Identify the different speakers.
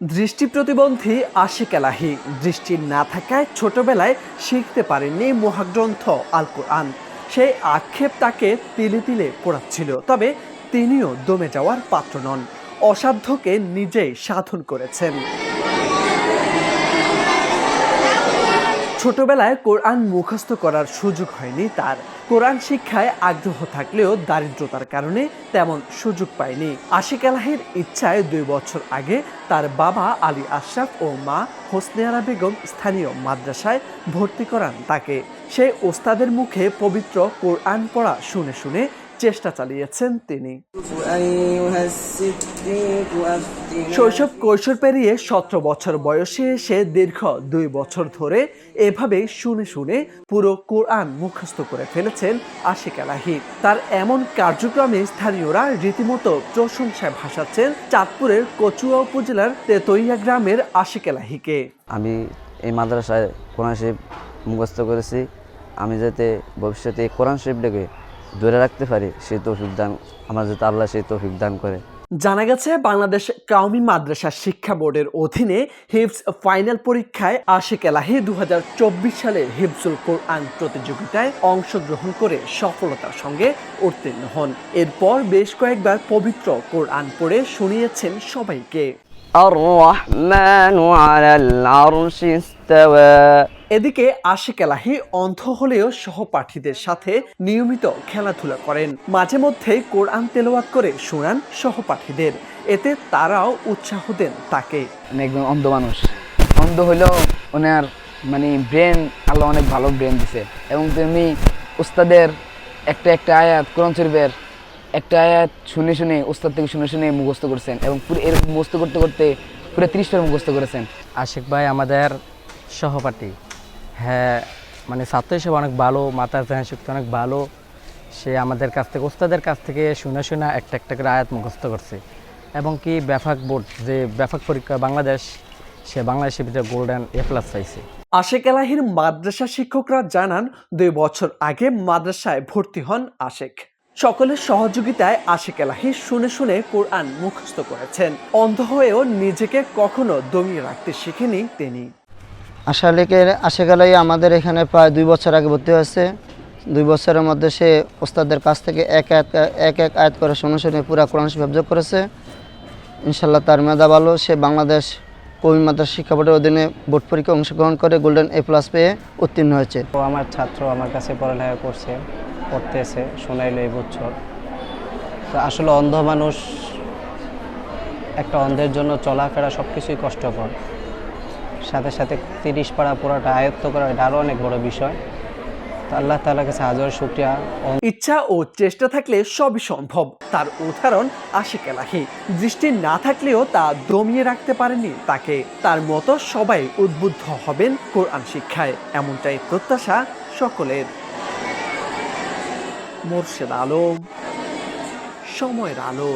Speaker 1: দৃষ্টি প্রতিবন্ধী আশিক এলাহি দৃষ্টি না থাকায় ছোটবেলায় শিখতে পারেননি মহাগ্রন্থ আল কোরআন। সেই আক্ষেপ তাকে তিলে তিলে পোড়াচ্ছিল, তবে তিনিও দমে যাওয়ার পাত্র নন। অসাধ্যকে নিজেই সাধন করেছেন। ছোটবেলায় কোরআন মুখস্থ করার সুযোগ হয়নি তার। কোরআন শিক্ষায় আগ্রহ থাকলেও দারিদ্রতার কারণে তেমন সুযোগ পায়নি। আশিক আলাহির ইচ্ছায় দুই বছর আগে তার বাবা আলী আশরাফ ও মা হোসনেয়ারা বেগম স্থানীয় মাদ্রাসায় ভর্তি করান তাকে। সেই ওস্তাদের মুখে পবিত্র কোরআন পড়া শুনে শুনে চেষ্টা চালিয়েছেন তিনি। শৈশব কৈশোর পেরিয়ে সতেরো বছর বয়সে এসে দীর্ঘ দুই বছর ধরে এভাবে শুনে শুনে পুরো কোরআন মুখস্থ করে ফেলেছেন আশিক আলাহি। তার এমন কার্যক্রমে স্থানীয়রা রীতিমতো প্রশংসায় ভাসাচ্ছেন চাঁদপুরের কচুয়া উপজেলার তেতইয়া গ্রামের আশিক আলাহিকে।
Speaker 2: আমি এই মাদ্রাসায় কোরআন শরীফ মুখস্থ করেছি। আমি যাতে ভবিষ্যতে কোরআন শরীফ ডেকে ধরে রাখতে পারি সেই তৌফিক দান আমার যাতে আল্লাহ সেই তৌফিক দান করে।
Speaker 1: জানা গেছে বাংলাদেশ কাউমি মাদ্রাসা শিক্ষা বোর্ডের অধীনে হিপস ফাইনাল পরীক্ষায় আশিক এলাহি দু হাজার চব্বিশ সালের হিপসুল কোরআন প্রতিযোগিতায় অংশগ্রহণ করে সফলতার সঙ্গে উত্তীর্ণ হন। এরপর বেশ কয়েকবার পবিত্র কোরআন পড়ে শুনিয়েছেন সবাইকে।
Speaker 2: আর রহমান আলাল আরশি ইস্তাওয়া।
Speaker 1: এদিকে আশিক এলাহি অন্ধ হলেও সহপাঠীদের সাথে নিয়মিত খেলাধুলা করেন। মাঝে মধ্যেই কোরআন তেলোয়াত করে শোনান সহপাঠীদের। এতে তারাও উৎসাহ দেন তাকে।
Speaker 3: আমি একজন অন্ধ মানুষ। অন্ধ হলেও ওনার মানে ব্রেন আল্লাহ অনেক ভালো ব্রেন দিছে। এবং তুমি উস্তাদের একটা একটা আয়াত কোরআন শরীফের একটা আয়াত শুনে শুনে উস্তাদ থেকে শুনে শুনে মুখস্থ করছেন এবং পুরো এর মুখস্থ করতে করতে পুরো ত্রিশটার মুখস্থ করেছেন।
Speaker 4: আশিক ভাই আমাদের সহপাঠী। হ্যাঁ মানে ছাত্র হিসেবে অনেক ভালো মাথার ধ্যান শক্তি অনেক ভালো। সে আমাদের কাছ থেকে, ওস্তাদের কাছ থেকে শুনে শুনে একটা একটা করে আয়াত মুখস্থ করছে। এবং কি ব্যাপক বোর্ড, যে ব্যাপক পরীক্ষা বাংলাদেশ, সে বাংলাদেশের ভিতরে গোল্ডেন এ প্লাস চাইছে।
Speaker 1: আশেক এলাহির মাদ্রাসা শিক্ষকরা জানান, দুই বছর আগে মাদ্রাসায় ভর্তি হন আশেক। সকলের সহযোগিতায় আশেক এলাহি শুনে শুনে কোরআন মুখস্থ করেছেন। অন্ধ হয়েও নিজেকে কখনো দমিয়ে রাখতে শিখেনি তিনি।
Speaker 5: আশালিকের আশেখালাই আমাদের এখানে প্রায় দুই বছর আগে ভর্তি হয়েছে। দুই বছরের মধ্যে সে ওস্তাদের কাছ থেকে এক এক এক এক আয়াত করে শুনে শুনে পুরা কোরআন অবজর্ভ করেছে। ইনশাল্লাহ তার মেধা ভালো, সে বাংলাদেশ কবি মাদ্রাসা শিক্ষা বোর্ডের অধীনে বোর্ড পরীক্ষা অংশগ্রহণ করে গোল্ডেন এ প্লাস পেয়ে উত্তীর্ণ হয়েছে।
Speaker 6: ও আমার ছাত্র আমার কাছে পড়ালেখা করছে, পড়তেছে, শোনাইলো এই বছর। আসলে অন্ধ মানুষ একটা অন্ধের জন্য চলাফেরা সব কিছুই কষ্টকর। সাথে সাথে তিরিশ পাড়া পুরাটা আয়ত্ত করা এটা আরও অনেক বড় বিষয়। আল্লাহ তালার কাছে হাজার শুক্রিয়া।
Speaker 1: ইচ্ছা ও চেষ্টা থাকলে সবই সম্ভব। তার উদাহরণ আশিক এলাহি। দৃষ্টি না থাকলেও তা দমিয়ে রাখতে পারেনি তাকে। তার মতো সবাই উদ্বুদ্ধ হবেন কোরআন শিক্ষায়। এমনটাই প্রত্যাশা সকলের। মোর্শেদ আলম, সময়ের আলো।